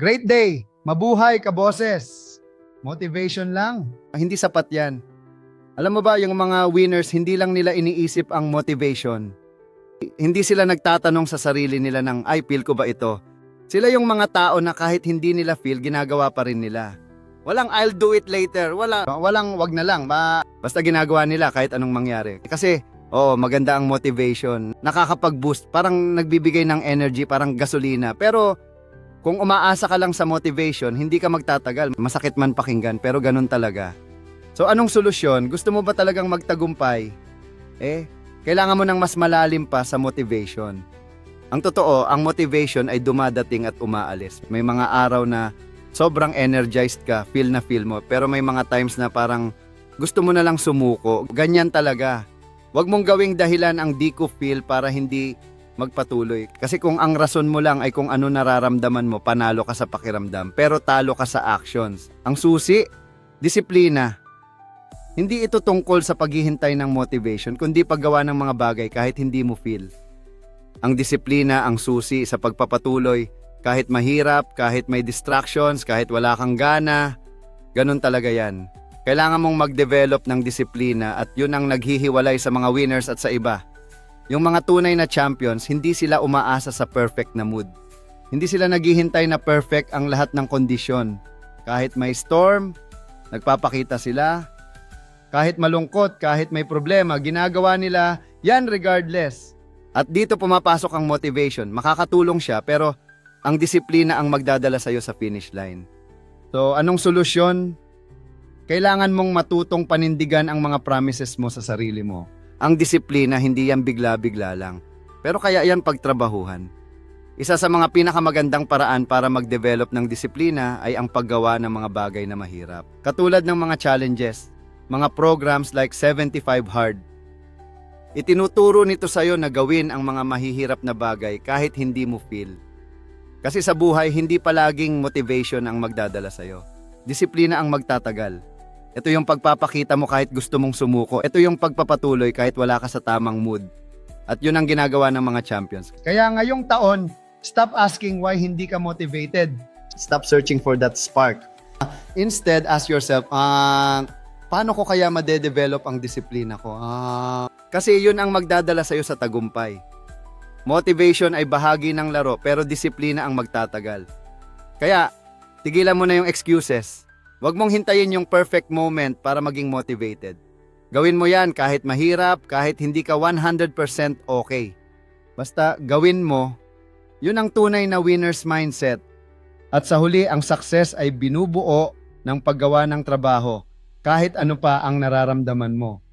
Great day! Mabuhay ka, boses! Motivation lang. Hindi sapat yan. Alam mo ba, yung mga winners, hindi lang nila iniisip ang motivation. Hindi sila nagtatanong sa sarili nila ng, ay, feel ko ba ito? Sila yung mga tao na kahit hindi nila feel, ginagawa pa rin nila. Walang I'll do it later. Wala, walang wag na lang. Ma, basta ginagawa nila kahit anong mangyari. Kasi, oo, maganda ang motivation. Nakakapag-boost. Parang nagbibigay ng energy, parang gasolina. Pero, kung umaasa ka lang sa motivation, hindi ka magtatagal. Masakit man pakinggan, pero ganun talaga. So anong solusyon? Gusto mo ba talagang magtagumpay? Eh, kailangan mo ng mas malalim pa sa motivation. Ang totoo, ang motivation ay dumadating at umaalis. May mga araw na sobrang energized ka, feel na feel mo. Pero may mga times na parang gusto mo na lang sumuko. Ganyan talaga. Huwag mong gawing dahilan ang di ko feel para hindi magpatuloy. Kasi kung ang rason mo lang ay kung ano nararamdaman mo, panalo ka sa pakiramdam. Pero talo ka sa actions. Ang susi, disiplina. Hindi ito tungkol sa paghihintay ng motivation, kundi paggawa ng mga bagay kahit hindi mo feel. Ang disiplina ang susi sa pagpapatuloy, kahit mahirap, kahit may distractions, kahit wala kang gana, ganun talaga yan. Kailangan mong mag-develop ng disiplina at yun ang naghihiwalay sa mga winners at sa iba. Yung mga tunay na champions, hindi sila umaasa sa perfect na mood. Hindi sila naghihintay na perfect ang lahat ng kondisyon. Kahit may storm, nagpapakita sila. Kahit malungkot, kahit may problema, ginagawa nila yan regardless. At dito pumapasok ang motivation. Makakatulong siya pero ang disiplina ang magdadala sa'yo sa finish line. So anong solusyon? Kailangan mong matutong panindigan ang mga promises mo sa sarili mo. Ang disiplina, hindi yan bigla-bigla lang. Pero kaya yan pagtrabahuhan. Isa sa mga pinakamagandang paraan para mag-develop ng disiplina ay ang paggawa ng mga bagay na mahirap. Katulad ng mga challenges, mga programs like 75 Hard. Itinuturo nito sa'yo na gawin ang mga mahihirap na bagay kahit hindi mo feel. Kasi sa buhay, hindi palaging motivation ang magdadala sa'yo. Disiplina ang magtatagal. Ito yung pagpapakita mo kahit gusto mong sumuko. Ito yung pagpapatuloy kahit wala ka sa tamang mood. At yun ang ginagawa ng mga champions. Kaya ngayong taon, stop asking why hindi ka motivated. Stop searching for that spark. Instead, ask yourself, ah, paano ko kaya madedevelop ang disiplina ko? Ah, kasi yun ang magdadala sa'yo sa tagumpay. Motivation ay bahagi ng laro, pero disiplina ang magtatagal. Kaya, tigilan mo na yung excuses. Huwag mong hintayin yung perfect moment para maging motivated. Gawin mo yan kahit mahirap, kahit hindi ka 100% okay. Basta gawin mo, yun ang tunay na winner's mindset. At sa huli, ang success ay binubuo ng paggawa ng trabaho, kahit ano pa ang nararamdaman mo.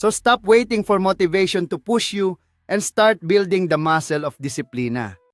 So stop waiting for motivation to push you and start building the muscle of disiplina.